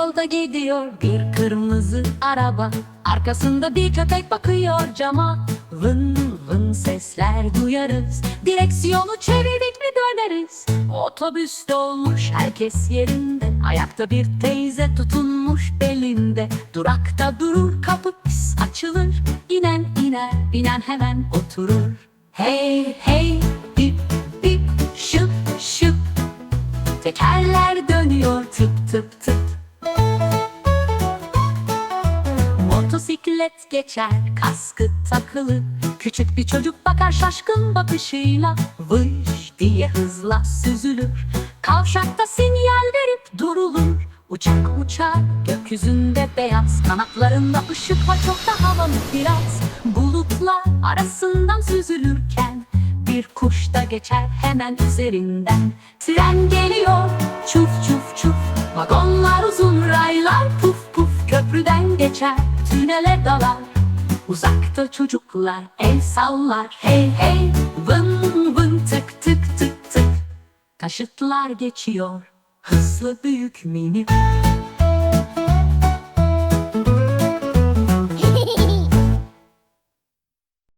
Yolda gidiyor bir kırmızı araba. Arkasında bir köpek bakıyor cama. Vın vın sesler duyarız. Direksiyonu çevirdik mi döneriz. Otobüs dolmuş herkes yerinde. Ayakta bir teyze tutunmuş belinde. Durakta durur kapı pis açılır. İnen iner binen hemen oturur. Hey hey bip bip şıp şıp. Tekerler dönüyor tıp tıp tıp Motosiklet geçer kaskı takılı. Küçük bir çocuk bakar şaşkın bakışıyla. Vış diye hızla süzülür. Kavşakta sinyal verip durulur. Uçak uçar gökyüzünde beyaz. Kanatlarında ışık var çok da havalı biraz. Bulutlar arasından süzülürken bir kuş da geçer hemen üzerinden. Tren geliyor Köprüden geçer tünele dalar. Uzakta çocuklar el sallar. Hey hey vın vın tık tık tık tık. Taşıtlar geçiyor hızlı büyük minik